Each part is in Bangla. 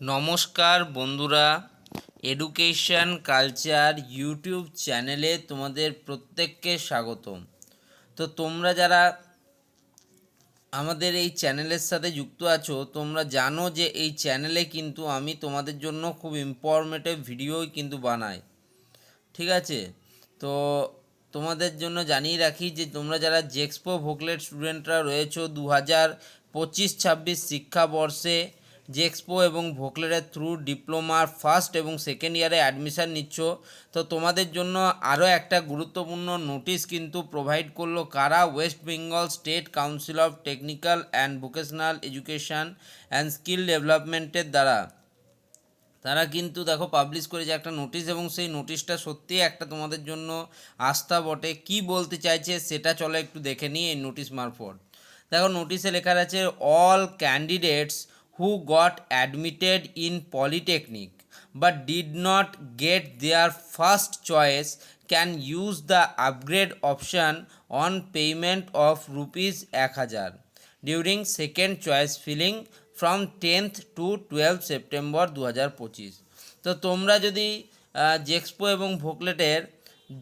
নমস্কার বন্ধুরা এডুকেশন কালচার ইউটিউব চ্যানেলে তোমাদের প্রত্যেককে স্বাগতম। তো তোমরা যারা আমাদের এই চ্যানেলের সাথে যুক্ত আছো, তোমরা জানো যে এই চ্যানেলে কিন্তু আমি তোমাদের জন্য খুব ইম্পরমেটিভ ভিডিওই কিন্তু বানাই। ঠিক আছে? তো তোমাদের জন্য জানিয়ে রাখি যে তোমরা যারা জেক্সপো ভোকলেট স্টুডেন্টরা রয়েছো দু হাজার পঁচিশ ছাব্বিশ শিক্ষাবর্ষে জেক্সপো এবং ভোকলেটের থ্রু ডিপ্লোমার ফার্স্ট এবং সেকেন্ড ইয়ারে অ্যাডমিশান নিচ্ছ। তো তোমাদের জন্য আরও একটা গুরুত্বপূর্ণ নোটিশ কিন্তু প্রোভাইড করল কারা? West Bengal state council of technical and vocational education and skill ডেভেলপমেন্টের দ্বারা। তারা কিন্তু দেখো পাবলিশ করেছে একটা নোটিশ এবং সেই নোটিশটা সত্যিই একটা তোমাদের জন্য আস্থা বটে। কি বলতে চাইছে সেটা চলো একটু দেখে নিই এই নোটিশ মারফত। দেখো নোটিশে লেখা আছে all candidates got admitted in polytechnic but did not get their first choice can use the upgrade option on payment of rupees এক হাজার. During second choice filling from tenth to twelve September দু হাজার পঁচিশ. তো তোমরা যদি জেক্সপো এবং ভোকলেটের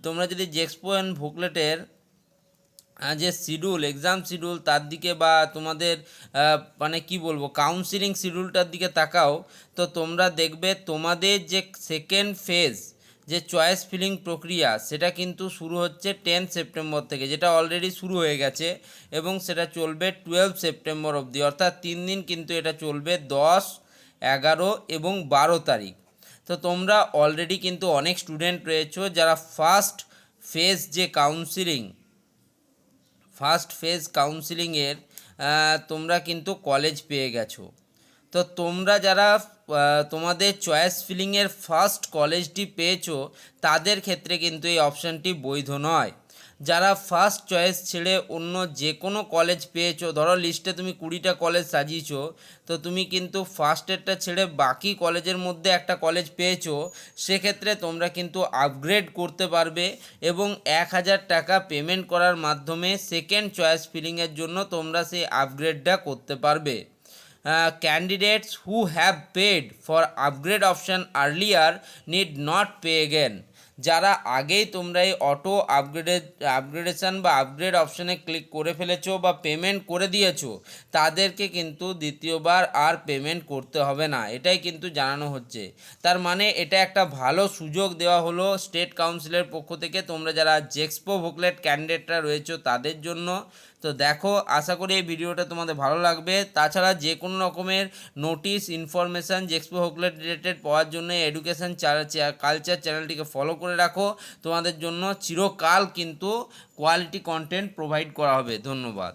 তোমরা যদি জেক্সপো অ্যান্ড ভোকলেটের যে শিডিউল এক্সাম শিডিউল তার দিকে বা তোমাদের মানে কি বলব কাউন্সিলিং শিডিউলটার দিকে তাকাও, তো তোমরা দেখবে তোমাদের যে সেকেন্ড ফেজ যে চয়েস ফিলিং প্রক্রিয়া, সেটা কিন্তু শুরু হচ্ছে টেন সেপ্টেম্বর থেকে, যেটা অলরেডি শুরু হয়ে গেছে, এবং সেটা চলবে টুয়েলভ সেপ্টেম্বর অবধি, অর্থাৎ তিন দিন কিন্তু এটা চলবে দশ, এগারো এবং বারো তারিখ। তো তোমরা অলরেডি কিন্তু অনেক স্টুডেন্ট রয়েছো, যারা ফার্স্ট ফেজ যে কাউন্সিলিং ফার্স্ট ফেজ কাউন্সিলিংয়ের তোমরা কিন্তু কলেজ পেয়ে গেছো। তো তোমরা যারা তোমাদের চয়েস ফিলিংয়ের ফার্স্ট কলেজটি পেয়েছ, তাদের ক্ষেত্রে কিন্তু এই অপশানটি বৈধ নয়। যারা ফার্স্ট চয়েস ছেড়ে অন্য যে কোনো কলেজ পেয়েছ, ধরো লিস্টে তুমি কুড়িটা কলেজ সাজিয়েছো, তো তুমি কিন্তু ফার্স্টেরটা ছেড়ে বাকি কলেজের মধ্যে একটা কলেজ পেয়েছ, সেক্ষেত্রে তোমরা কিন্তু আপগ্রেড করতে পারবে এবং এক হাজার টাকা পেমেন্ট করার মাধ্যমে সেকেন্ড চয়েস ফিলিংয়ের জন্য তোমরা সেই আপগ্রেডটা করতে পারবে। Candidates who have paid for upgrade option earlier need not pay again যারা আগেই তোমরা এই অটো আপগ্রেডেড আপগ্রেডেশন বা আপগ্রেড অপশানে ক্লিক করে ফেলেছো বা পেমেন্ট করে দিয়েছ, তাদেরকে কিন্তু দ্বিতীয়বার আর পেমেন্ট করতে হবে না। এটাই কিন্তু জানানো হচ্ছে। তার মানে এটা একটা ভালো সুযোগ দেওয়া হলো স্টেট কাউন্সিলের পক্ষ থেকে। তোমরা যারা জেক্সপো ভোকলেট ক্যান্ডিডেটরা রয়েছো, তাদের জন্য তো দেখো, আশা করি এই ভিডিওটা তোমাদের ভালো লাগবে। তাছাড়া যে কোনো রকমের notice information JEXPO VOCLET related পাওয়ার জন্য এডুকেশান কালচার চ্যানেলটিকে ফলো করে রাখো। তোমাদের জন্য চিরকাল কিন্তু কোয়ালিটি কন্টেন্ট প্রোভাইড করা হবে। ধন্যবাদ।